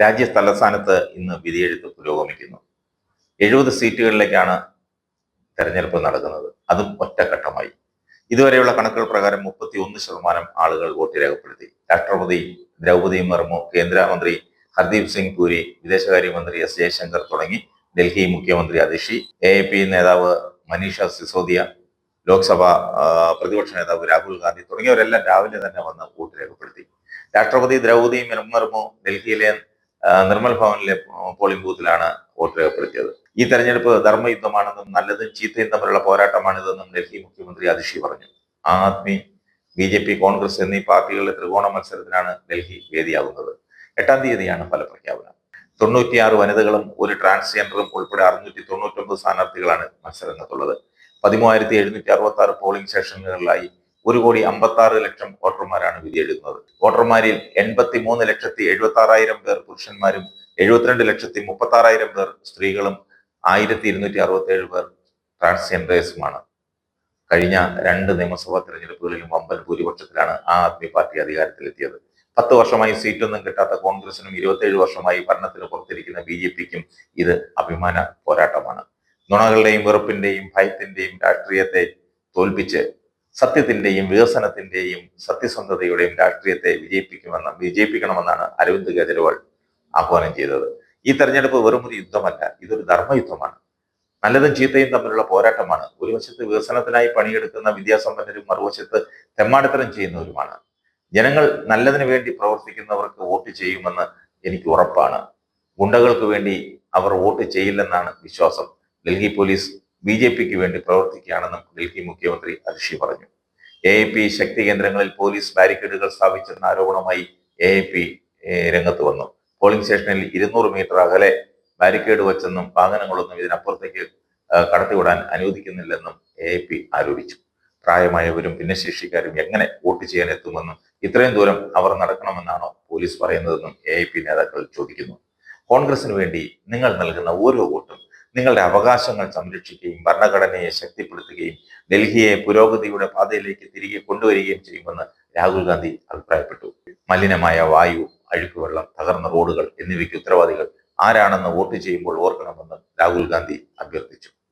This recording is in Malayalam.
രാജ്യ തലസ്ഥാനത്ത് ഇന്ന് വിധിയെഴുത്ത് പുരോഗമിക്കുന്നു. എഴുപത് സീറ്റുകളിലേക്കാണ് തെരഞ്ഞെടുപ്പ് നടക്കുന്നത്. അതും ഒറ്റഘട്ടമായി. ഇതുവരെയുള്ള കണക്കുകൾ പ്രകാരം മുപ്പത്തി ഒന്ന് ശതമാനം ആളുകൾ വോട്ട് രേഖപ്പെടുത്തി. രാഷ്ട്രപതി ദ്രൗപദി മുർമു കേന്ദ്രമന്ത്രി ഹർദീപ് സിംഗ് പുരി വിദേശകാര്യമന്ത്രി എസ് ജയശങ്കർ തുടങ്ങി ഡൽഹി മുഖ്യമന്ത്രി അതിഷി എ എ പി നേതാവ് മനീഷ സിസോദിയ ലോക്സഭ പ്രതിപക്ഷ നേതാവ് രാഹുൽ ഗാന്ധി തുടങ്ങിയവരെല്ലാം രാവിലെ തന്നെ വന്ന് വോട്ട് രേഖപ്പെടുത്തി. രാഷ്ട്രപതി ദ്രൗപദി മുർമു ഡൽഹിയിലെ നിർമ്മൽ ഭവനിലെ പോളിംഗ് ബൂത്തിലാണ് വോട്ട് രേഖപ്പെടുത്തിയത്. ഈ തെരഞ്ഞെടുപ്പ് ധർമ്മയുദ്ധമാണെന്നും നല്ലതും ചീത്തയും തമ്മിലുള്ള പോരാട്ടമാണിതെന്നും ഡൽഹി മുഖ്യമന്ത്രി അതിഷി പറഞ്ഞു. Aam Aadmi B J P Congress എന്നീ പാർട്ടികളുടെ ത്രികോണ മത്സരത്തിനാണ് ഡൽഹി വേദിയാകുന്നത് എട്ടാം തീയതിയാണ് ഫലപ്രഖ്യാപനം തൊണ്ണൂറ്റിയാറ് വനിതകളും ഒരു ട്രാൻസ്ജെൻഡറും ഉൾപ്പെടെ അറുന്നൂറ്റി തൊണ്ണൂറ്റൊമ്പത് സ്ഥാനാർത്ഥികളാണ് മത്സരരംഗത്തുള്ളത് പതിമൂവായിരത്തി എഴുന്നൂറ്റി അറുപത്തി ആറ് പോളിംഗ് സ്റ്റേഷനുകളിലായി ഒരു കോടി അമ്പത്തി ആറ് ലക്ഷം വോട്ടർമാരാണ് വിധിയെഴുതുന്നത് വോട്ടർമാരിൽ എൺപത്തി മൂന്ന് ലക്ഷത്തി എഴുപത്തി ആറായിരം പേർ പുരുഷന്മാരും എഴുപത്തിരണ്ട് ലക്ഷത്തി മുപ്പത്തി ആറായിരം പേർ സ്ത്രീകളും ആയിരത്തി ഇരുന്നൂറ്റി അറുപത്തി ഏഴ് പേർ ട്രാൻസ്ജെൻഡേഴ്സുമാണ്. കഴിഞ്ഞ രണ്ട് നിയമസഭാ തെരഞ്ഞെടുപ്പുകളിലും വമ്പൻ ഭൂരിപക്ഷത്തിലാണ് ആം ആദ്മി പാർട്ടി അധികാരത്തിലെത്തിയത്. പത്ത് വർഷമായി സീറ്റൊന്നും കിട്ടാത്ത കോൺഗ്രസിനും ഇരുപത്തേഴ് വർഷമായി ഭരണത്തിന് പുറത്തിരിക്കുന്ന ബി ജെ പിക്കും ഇത് അഭിമാന പോരാട്ടമാണ്. നുണകളുടെയും വെറുപ്പിന്റെയും ഭയത്തിന്റെയും രാഷ്ട്രീയത്തെ തോൽപ്പിച്ച് സത്യത്തിന്റെയും വികസനത്തിന്റെയും സത്യസന്ധതയുടെയും രാഷ്ട്രീയത്തെ വിജയിപ്പിക്കുമെന്ന് വിജയിപ്പിക്കണമെന്നാണ് അരവിന്ദ് കെജ്രിവാൾ ആഹ്വാനം ചെയ്തത്. ഈ തെരഞ്ഞെടുപ്പ് വെറും ഒരു യുദ്ധമല്ല ഇതൊരു ധർമ്മയുദ്ധമാണ്. നല്ലതും ചീത്തയും തമ്മിലുള്ള പോരാട്ടമാണ്. ഒരു വശത്ത് വികസനത്തിനായി പണിയെടുക്കുന്ന വിദ്യാസമ്പന്നരും മറുവശത്ത് തെമ്മാടിത്തരം ചെയ്യുന്നവരുമാണ്. ജനങ്ങൾ നല്ലതിനു വേണ്ടി പ്രവർത്തിക്കുന്നവർക്ക് വോട്ട് ചെയ്യുമെന്ന് എനിക്ക് ഉറപ്പാണ്. ഗുണ്ടകൾക്ക് വേണ്ടി അവർ വോട്ട് ചെയ്യില്ലെന്നാണ് വിശ്വാസം. ഡൽഹി പോലീസ് ബി ജെ പിക്ക് വേണ്ടി പ്രവർത്തിക്കുകയാണെന്നും ഡൽഹി മുഖ്യമന്ത്രി അതിഷി പറഞ്ഞു. എ എ പി ശക്തി കേന്ദ്രങ്ങളിൽ പോലീസ് ബാരിക്കേഡുകൾ സ്ഥാപിച്ചെന്ന ആരോപണമായി എ എ പി രംഗത്ത് വന്നു. പോളിംഗ് സ്റ്റേഷനിൽ ഇരുന്നൂറ് മീറ്റർ അകലെ ബാരിക്കേഡ് വെച്ചെന്നും വാഹനങ്ങളൊന്നും ഇതിനപ്പുറത്തേക്ക് കടത്തിവിടാൻ അനുവദിക്കുന്നില്ലെന്നും എ എ പി ആരോപിച്ചു. പ്രായമായവരും ഭിന്നശേഷിക്കാരും എങ്ങനെ വോട്ട് ചെയ്യാൻ എത്തുമെന്നും ഇത്രയും ദൂരം അവർ നടക്കണമെന്നാണോ പോലീസ് പറയുന്നതെന്നും എ പി നേതാക്കൾ ചോദിക്കുന്നു. കോൺഗ്രസിന് വേണ്ടി നിങ്ങൾ നൽകുന്ന ഓരോ വോട്ടും നിങ്ങളുടെ അവകാശങ്ങൾ സംരക്ഷിക്കുകയും ഭരണഘടനയെ ശക്തിപ്പെടുത്തുകയും ഡൽഹിയെ പുരോഗതിയുടെ പാതയിലേക്ക് തിരികെ കൊണ്ടുവരികയും ചെയ്യുമെന്ന് രാഹുൽ ഗാന്ധി അഭിപ്രായപ്പെട്ടു. മലിനമായ വായു അഴുക്കുവെള്ളം തകർന്ന റോഡുകൾ എന്നിവയ്ക്ക് ഉത്തരവാദികൾ ആരാണെന്ന് വോട്ട് ചെയ്യുമ്പോൾ ഓർക്കണമെന്ന് രാഹുൽ ഗാന്ധി അഭ്യർത്ഥിച്ചു.